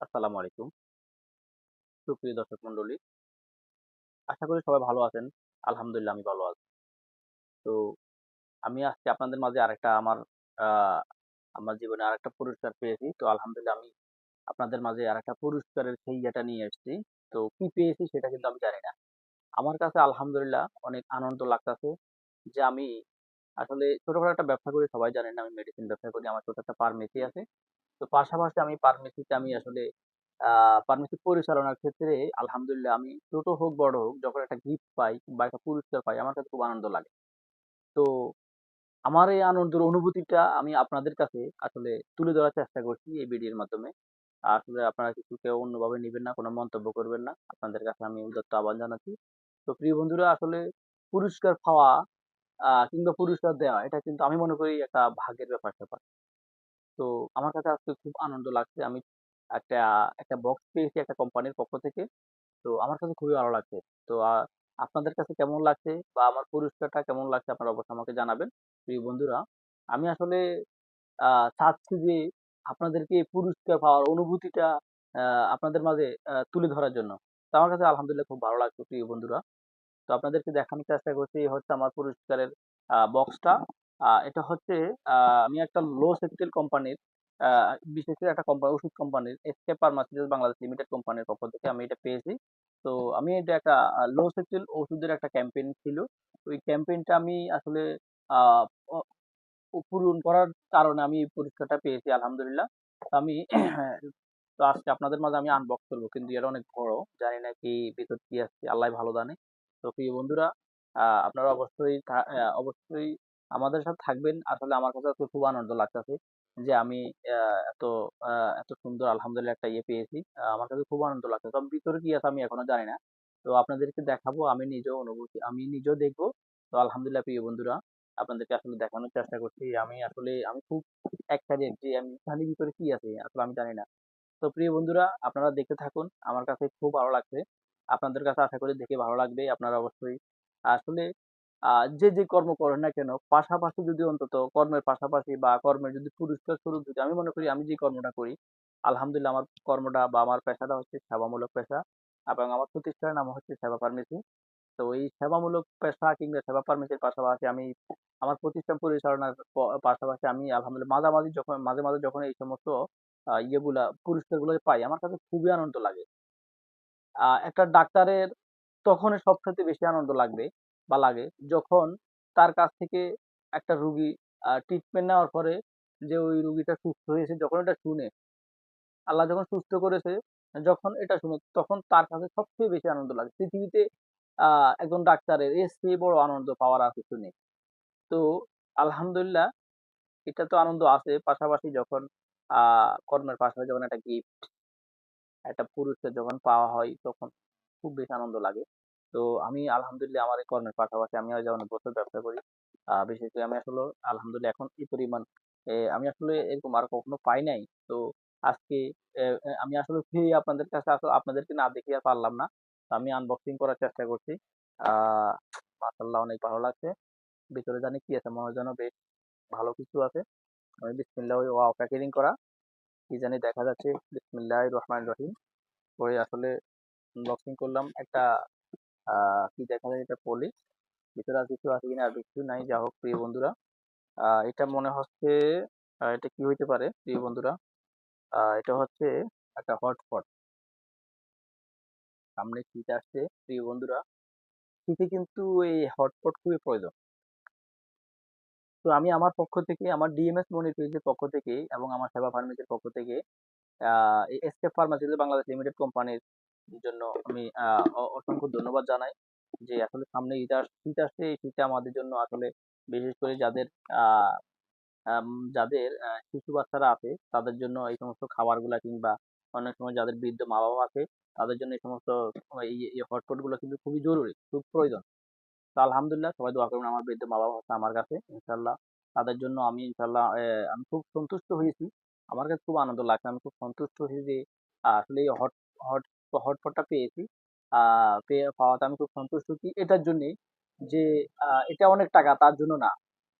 আসসালামু আলাইকুম। সুপ্রিয় দর্শক মণ্ডলী আশা করি সবাই ভালো আছেন। আলহামদুলিল্লাহ, আমি ভালো আছি। তো আমি আজকে আপনাদের মাঝে আরেকটা আমার আমার জীবনে আরেকটা পুরস্কার পেয়েছি। তো আলহামদুলিল্লাহ, আমি আপনাদের মাঝে আরেকটা পুরস্কারের সেই ইয়েটা নিয়ে এসেছি। তো কি পেয়েছি সেটা কিন্তু আমি জানি না। আমার কাছে আলহামদুলিল্লাহ অনেক আনন্দ লাগতেছে যে আমি আসলে ছোটখাটো একটা ব্যবসা করি, সবাই জানেন আমি মেডিসিন ব্যবসা করি, আমার ছোট একটা ফার্মেসি আছে। তো পাশাপাশি আমি ফার্মেসিতে আমি আসলে আহ ফার্মেসি পরিচালনার ক্ষেত্রে আলহামদুলিল্লাহ আমি ছোট হোক, বড় হোক, যখন একটা গিফট পাই বা একটা পুরস্কার পাই, আমার কাছে খুব আনন্দ লাগে। তো আমার এই আনন্দের অনুভূতিটা আমি আপনাদের কাছে আসলে তুলে ধরার চেষ্টা করছি এই ভিডিওর মাধ্যমে। আসলে আপনারা কিছু কেউ অন্যভাবে নেবেন না, কোনো মন্তব্য করবেন না। আপনাদের কাছে আমি উদাত্ত আহ্বান জানাচ্ছি। তো প্রিয় বন্ধুরা, আসলে পুরস্কার পাওয়া কিংবা পুরস্কার দেওয়া, এটা কিন্তু আমি মনে করি একটা ভাগ্যের ব্যাপার স্যাপার তো আমার কাছে আজকে খুব আনন্দ লাগছে। আমি একটা একটা বক্স পেয়েছি একটা কোম্পানির পক্ষ থেকে। তো আমার কাছে খুবই ভালো লাগছে। তো আপনাদের কাছে কেমন লাগছে বা আমার পুরস্কারটা কেমন লাগছে আপনারা অবশ্যই আমাকে জানাবেন। প্রিয় বন্ধুরা আমি আসলে আহ, চাচ্ছি যে আপনাদেরকে পুরস্কার পাওয়ার অনুভূতিটা আহ, আপনাদের মাঝে আহ, তুলে ধরার জন্য। তো আমার কাছে আলহামদুলিল্লাহ খুব ভালো লাগছে প্রিয় বন্ধুরা। তো আপনাদেরকে দেখানোর চেষ্টা করছি হচ্ছে আমার পুরস্কারের বক্সটা এটা হচ্ছে আমি একটা লো সেক্টেল কোম্পানির বিশেষ করে একটা কোম্পানি ওষুধ কোম্পানির এসকে ফার্মাসিউটিক্যালস বাংলাদেশ লিমিটেড কোম্পানির পক্ষ থেকে আমি এটা পেয়েছি। তো আমি এটা একটা লো সেক্টেল ওষুধের একটা ক্যাম্পেইন ছিল। ওই ক্যাম্পেইনটা আমি আসলে পূরণ করার কারণে আমি এই পুরস্কারটা পেয়েছি, আলহামদুলিল্লাহ। আমি, তো আজকে আপনাদের মাঝে আমি আনবক্স করব। কিন্তু এটা অনেক বড়, জানি না কি ভিতর কি আছে আল্লাহ ভালো জানে। তো প্রিয় বন্ধুরা আপনারা অবশ্যই অবশ্যই আমাদের সাথে থাকবেন। আসলে আমার কাছে খুব আনন্দ লাগতেছে যে আমি এত এত সুন্দর আলহামদুলিল্লাহ একটা ইয়ে পেয়েছি। আমার কাছে খুব আনন্দ লাগছে তবে ভিতরে কি আছে আমি এখনও জানি না। তো আপনাদেরকে দেখাবো, আমি নিজেও অনুভূতি, আমি নিজেও দেখব। তো আলহামদুলিল্লাহ প্রিয় বন্ধুরা, আপনাদেরকে আসলে দেখানোর চেষ্টা করছি। আমি আসলে, আমি খুব এক্সাইটেড যে আমি জানি ভিতরে কি আছে, আসলে আমি জানি না। তো প্রিয় বন্ধুরা, আপনারা দেখতে থাকুন। আমার কাছে খুব ভালো লাগছে। আপনাদের কাছে আশা করি দেখে ভালো লাগবে, আপনারা অবশ্যই। আসলে যে যে কর্ম করেন না কেন, পাশাপাশি যদি অন্তত কর্মের পাশাপাশি বা কর্মের যদি পুরস্কার স্বরূপ যদি আমি মনে করি আমি যে কর্মটা করি, আলহামদুলিল্লাহ আমার কর্মটা বা আমার পেশাটা হচ্ছে সেবামূলক পেশা এবং আমার প্রতিষ্ঠানের নাম হচ্ছে সেবা ফার্মেসি তো এই সেবামূলক পেশা কিংবা সেবা ফার্মেসির পাশাপাশি আমি আমার প্রতিষ্ঠান পরিচালনার পাশাপাশি আমি আলহামদুলিল্লাহ মাঝামাঝি যখন, মাঝে মাঝে যখন এই সমস্ত ইয়েগুলা, পুরস্কারগুলো পাই, আমার কাছে খুবই আনন্দ লাগে। একটা ডাক্তারের তখনই সবথেকে বেশি আনন্দ লাগবে বা লাগে। যখন তার কাছ থেকে একটা রুগী ট্রিটমেন্ট নেওয়ার পরে যে ওই রুগীটা সুস্থ হয়েছে, যখন এটা শুনে, আল্লাহ যখন সুস্থ করেছে, যখন এটা শুনে, তখন তার কাছে সবচেয়ে বেশি আনন্দ লাগে। পৃথিবীতে একজন ডাক্তারের এর চেয়ে বড় আনন্দ পাওয়ার আর কিছু নেই। তো আলহামদুলিল্লাহ, এটা তো আনন্দ আছে। পাশাপাশি যখন কর্মের পাশাপাশি যখন একটা গিফট একটা পুরস্কার যখন পাওয়া হয়, তখন খুব বেশি আনন্দ লাগে। তো আমি আলহামদুলিল্লাহ আমার এই কর্মের পাশাপাশি আমি আজ অনেক বছর ব্যবসা করি। আহ বিশেষ করে আমি আসলে আলহামদুলিল্লাহ এখন এই পরিমাণ আমি আসলে এরকম আর কখনো পাই নাই। তো আজকে আমি আসলে ফ্রি আপনাদের কাছে আসলে আপনাদেরকে না দেখে আর পারলাম না। আমি আনবক্সিং করার চেষ্টা করছি। আহ মাশাআল্লাহ অনেক ভালো লাগছে। ভিতরে জানি কি আছে, মনে যেন বেশ ভালো কিছু আছে। আমি বিসমিল্লাহ ওয়াও প্যাকেজিং করা। কি জানি দেখা যাচ্ছে বিসমিল্লাহ রহমান রহিম। করে আসলে আনবক্সিং করলাম একটা কি দেখা যায় এটা পলি ভিতরে আর কিছু আছে কিনা আর কিছু নাই। যা হোক, প্রিয় বন্ধুরা। এটা মনে হচ্ছে এটা কি হইতে পারে, প্রিয় বন্ধুরা? এটা হচ্ছে একটা হটস্পট সামনে শীত আসছে, প্রিয় বন্ধুরা। শীতে কিন্তু এই হটস্পট খুবই প্রয়োজন। তো আমি আমার পক্ষ থেকে, আমার ডিএমএস মনির পেজের পক্ষ থেকে এবং আমার সেবা ফার্মেসির পক্ষ থেকে এসকে ফার্মাসিউটিক্যালস বাংলাদেশ লিমিটেড কোম্পানির জন্য আমি অসংখ্য ধন্যবাদ জানাই যে আসলে সামনে ঈদ আস শীত আসছে এই শীতে আমাদের জন্য আসলে বিশেষ করে যাদের যাদের শিশু বাচ্চারা আছে তাদের জন্য এই সমস্ত খাবারগুলা কিংবা অনেক সময় যাদের বৃদ্ধ মা বাবা আছে তাদের জন্য এই সমস্ত এই হটপটগুলো কিন্তু খুবই জরুরি খুব প্রয়োজন। তো আলহামদুলিল্লাহ সবাই দোয়া করবেন আমার বৃদ্ধ মা বাবা আছে আমার কাছে ইনশাল্লাহ তাদের জন্য আমি ইনশাল্লাহ আহ, আমি খুব সন্তুষ্ট হয়েছি। আমার কাছে খুব আনন্দ লাগছে আমি খুব সন্তুষ্ট হয়েছি যে আসলে এই হট হট হটপটটা পেয়েছি। পেয়ে পাওয়াতে আমি খুব সন্তুষ্ট হচ্ছি। এটার জন্যই যে এটা অনেক টাকা, তার জন্য না।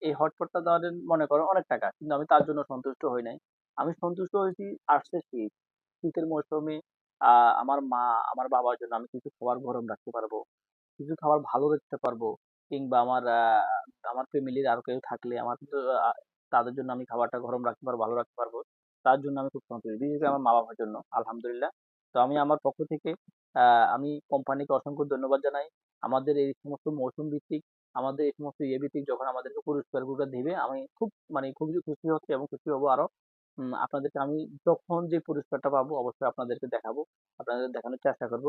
এই হটপটটা ধরেন মনে করেন অনেক টাকা, কিন্তু আমি তার জন্য সন্তুষ্ট হই নাই। আমি সন্তুষ্ট হয়েছি আসছে শীত। শীতের মৌসুমে আমার মা, আমার বাবার জন্য আমি কিছু খাবার গরম রাখতে পারব, কিছু খাবার ভালো রাখতে পারব, কিংবা আমার আমার ফ্যামিলির আর কেউ থাকলে আমার তাদের জন্য আমি খাবারটা গরম রাখতে পারব, ভালো রাখতে পারব, তার জন্য আমি খুব সন্তুষ্ট। বিশেষ করে আমার মা বাবার জন্য, আলহামদুলিল্লাহ। তো আমি আমার পক্ষ থেকে আমি কোম্পানিকে অসংখ্য ধন্যবাদ জানাই। আমাদের এই সমস্ত মৌসুম ভিত্তিক আমাদের এই সমস্ত ইয়ে ভিত্তিক যখন আমাদেরকে পুরস্কারগুলো দিবে, আমি খুব মানে খুবই খুশি হচ্ছি এবং খুশি হব আরও আপনাদেরকে আমি যখন যে পুরস্কারটা পাবো অবশ্যই আপনাদেরকে দেখাবো, আপনাদের দেখানোর চেষ্টা করব।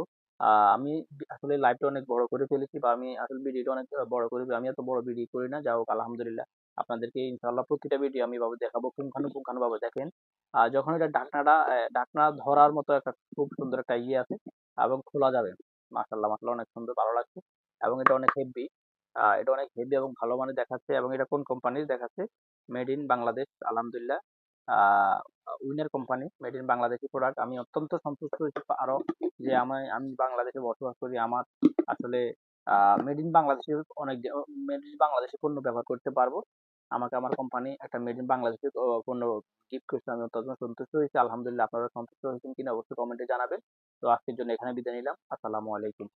আমি আসলে লাইভটা অনেক বড় করে ফেলেছি বা আমি আসলে ভিডিওটা অনেক বড় করে, আমি এত বড় ভিডিও করি না যা হোক, আলহামদুলিল্লাহ। আপনাদেরকে ইনশাল্লাহ প্রতিটা ভিডিও আমি ভাবে দেখাবো। পুঙ্খানুপুঙ্খানু ভাবে দেখেন যখন এটা ডাকনাটা ডাকনা ধরার মতো একটা খুব সুন্দর একটা ইয়ে আছে, এবং খোলা যাবে। মাশাল্লাহ মাশাল্লাহ অনেক সুন্দর, ভালো লাগছে, এবং এটা অনেক হেভি এটা অনেক হেভি এবং ভালো মানে দেখাচ্ছে, এবং এটা কোন কোম্পানির দেখাচ্ছে? মেড ইন বাংলাদেশ আলহামদুলিল্লাহ। Winner company made in Bangladeshi product আমি অত্যন্ত সন্তুষ্ট হয়েছি আরও যে আমি আমি বাংলাদেশে বসবাস করি, আমার আসলে মেড ইন বাংলাদেশে অনেক মেড ইন বাংলাদেশি পণ্য ব্যবহার করতে পারব। আমাকে আমার কোম্পানি একটা মেড ইন বাংলাদেশি কোনো পণ্য গিফট করছে আমি অত্যন্ত সন্তুষ্ট হয়েছি। আলহামদুলিল্লাহ, আপনারা সন্তুষ্ট হয়েছেন কিনা অবশ্যই কমেন্টে জানাবেন। তো আজকের জন্য এখানে বিদায় নিলাম। আসসালামু আলাইকুম।